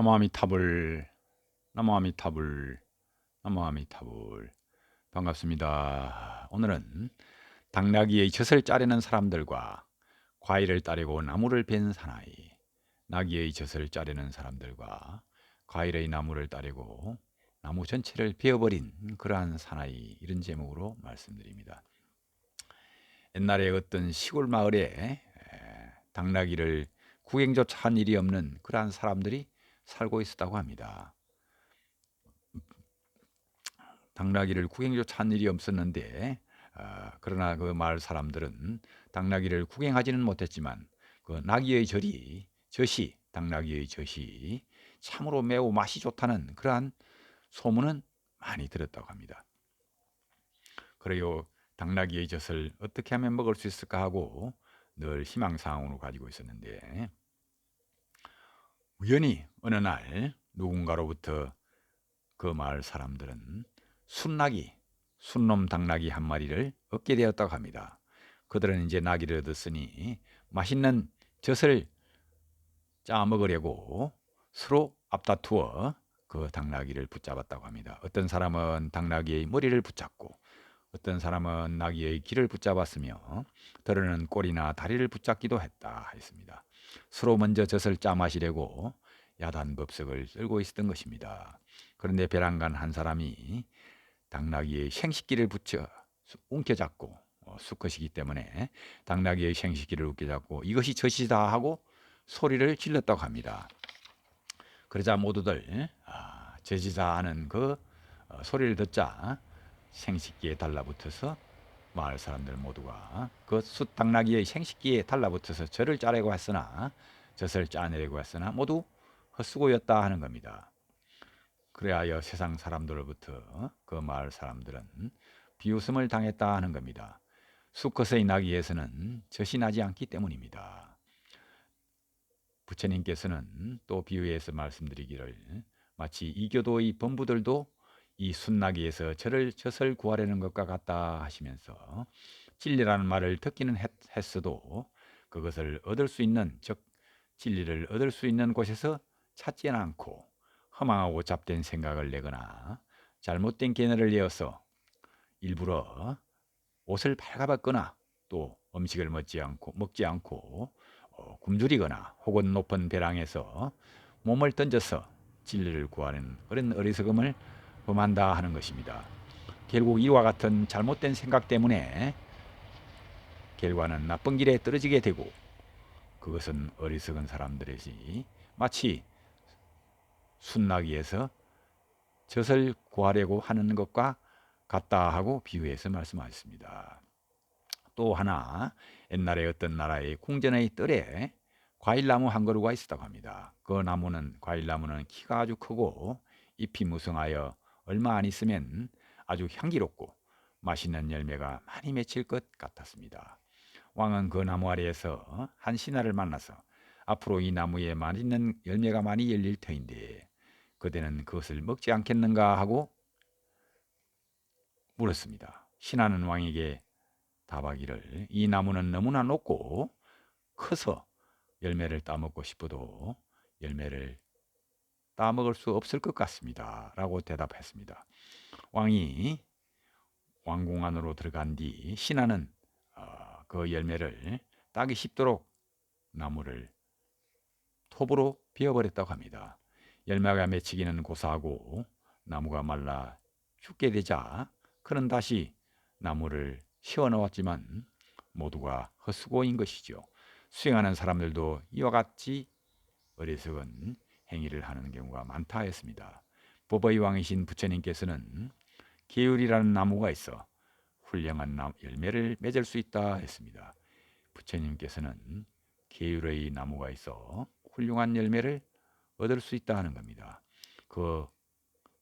나무아미타불 나무아미타불 나무아미타불 반갑습니다. 오늘은 당나귀의 젖을 짜려는 사람들과 과일을 따르고 나무를 벤 사나이 나귀의 젖을 짜려는 사람들과 과일의 나무를 따르고 나무 전체를 베어버린 그러한 사나이 이런 제목으로 말씀드립니다. 옛날에 어떤 시골 마을에 에, 당나귀를 구경조차 한 일이 없는 그러한 사람들이 살고 있었다고 합니다. 당나귀를 구경조차 한 일이 없었는데 아, 그러나 그 마을 사람들은 당나귀를 구경하지는 못했지만 그 나귀의 절이 젖이 당나귀의 젖이 참으로 매우 맛이 좋다는 그러한 소문은 많이 들었다고 합니다. 그래요 당나귀의 젖을 어떻게 하면 먹을 수 있을까 하고 늘 희망사항으로 가지고 있었는데 우연히 어느 날 누군가로부터 그 마을 사람들은 순나기, 순놈 당나귀 한 마리를 얻게 되었다고 합니다. 그들은 이제 나귀를 얻었으니 맛있는 젖을 짜 먹으려고 서로 앞다투어 그 당나귀를 붙잡았다고 합니다. 어떤 사람은 당나귀의 머리를 붙잡고 어떤 사람은 나귀의 귀를 붙잡았으며 더러는 꼬리나 다리를 붙잡기도 했다 했습니다. 서로 먼저 젖을 짜 마시려고 야단법석을 쓸고 있었던 것입니다. 그런데 벼랑간 한 사람이 당나귀의 생식기를 붙여 움켜잡고 어, 수컷이기 때문에 당나귀의 생식기를 움켜잡고 이것이 젖이다 하고 소리를 질렀다고 합니다. 그러자 모두들 아, 젖이다 하는 그 어, 소리를 듣자 생식기에 달라붙어서 마을 사람들 모두가 그 숫당나귀의 생식기에 달라붙어서 저를 짜려고 했으나 젖을 짜내려고 했으나 모두 헛수고였다 하는 겁니다. 그래야 세상 사람들로부터 그 마을 사람들은 비웃음을 당했다 하는 겁니다. 수컷의 나귀에서는 젖이 나지 않기 때문입니다. 부처님께서는 또 비유해서 말씀드리기를 마치 이교도의 범부들도 이 순나기에서 저를 젖을 구하려는 것과 같다 하시면서 진리라는 말을 듣기는 했, 했어도 그것을 얻을 수 있는 즉 진리를 얻을 수 있는 곳에서 찾지는 않고 허망하고 잡된 생각을 내거나 잘못된 견해를 이어서 일부러 옷을 발가벗거나 또 음식을 먹지 않고 먹지 않고 어, 굶주리거나 혹은 높은 배랑에서 몸을 던져서 진리를 구하는 그런 어리석음을 범한다 하는 것입니다. 결국 이와 같은 잘못된 생각 때문에 결과는 나쁜 길에 떨어지게 되고 그것은 어리석은 사람들이지 마치 순나기에서 젖을 구하려고 하는 것과 같다 하고 비유해서 말씀하셨습니다. 또 하나 옛날에 어떤 나라의 궁전의 뜰에 과일나무 한 그루가 있었다고 합니다. 그 나무는 과일나무는 키가 아주 크고 잎이 무성하여 얼마 안 있으면 아주 향기롭고 맛있는 열매가 많이 맺힐 것 같았습니다. 왕은 그 나무 아래에서 한 신하를 만나서 앞으로 이 나무에 맛있는 열매가 많이 열릴 터인데 그대는 그것을 먹지 않겠는가 하고 물었습니다. 신하는 왕에게 답하기를 이 나무는 너무나 높고 커서 열매를 따먹고 싶어도 열매를 따먹을 수 없을 것 같습니다. 라고 대답했습니다. 왕이 왕궁 안으로 들어간 뒤 신하는 어, 그 열매를 따기 쉽도록 나무를 톱으로 베어버렸다고 합니다. 열매가 맺히기는 고사하고 나무가 말라 죽게 되자 그는 다시 나무를 씌워놓았지만 모두가 헛수고인 것이죠. 수행하는 사람들도 이와 같이 어리석은 행위를 하는 경우가 많다 했습니다. 법의 왕이신 부처님께서는 계율이라는 나무가 있어 훌륭한 열매를 맺을 수 있다 했습니다. 부처님께서는 계율의 나무가 있어 훌륭한 열매를 얻을 수 있다 하는 겁니다. 그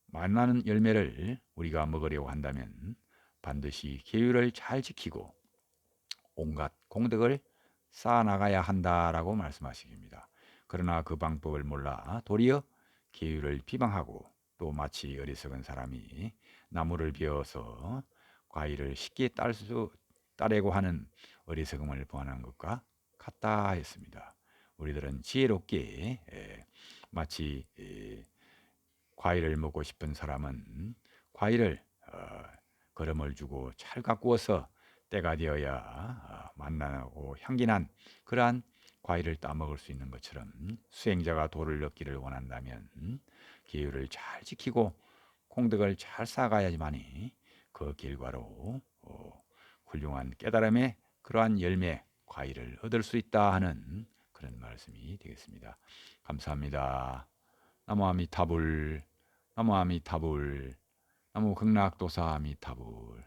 만나는 열매를 우리가 먹으려고 한다면 반드시 계율을 잘 지키고 온갖 공덕을 쌓아 나가야 한다라고 말씀하십니다. 그러나 그 방법을 몰라 도리어 계율을 비방하고 또 마치 어리석은 사람이 나무를 비워서 과일을 쉽게 딸 수 따려고 하는 어리석음을 보완한 것과 같다 했습니다. 우리들은 지혜롭게 마치 이, 과일을 먹고 싶은 사람은 과일을 어, 걸음을 주고 잘 가꾸어서 때가 되어야 어, 만나고 향기난 그러한 과일을 따먹을 수 있는 것처럼 수행자가 도를 얻기를 원한다면 기율을 잘 지키고 공덕을 잘 쌓아가야지만이 그 결과로 어, 훌륭한 깨달음의 그러한 열매 과일을 얻을 수 있다 하는 그런 말씀이 되겠습니다. 감사합니다. 나무 아미타불 나무 아미타불 나무 극락도사 아미타불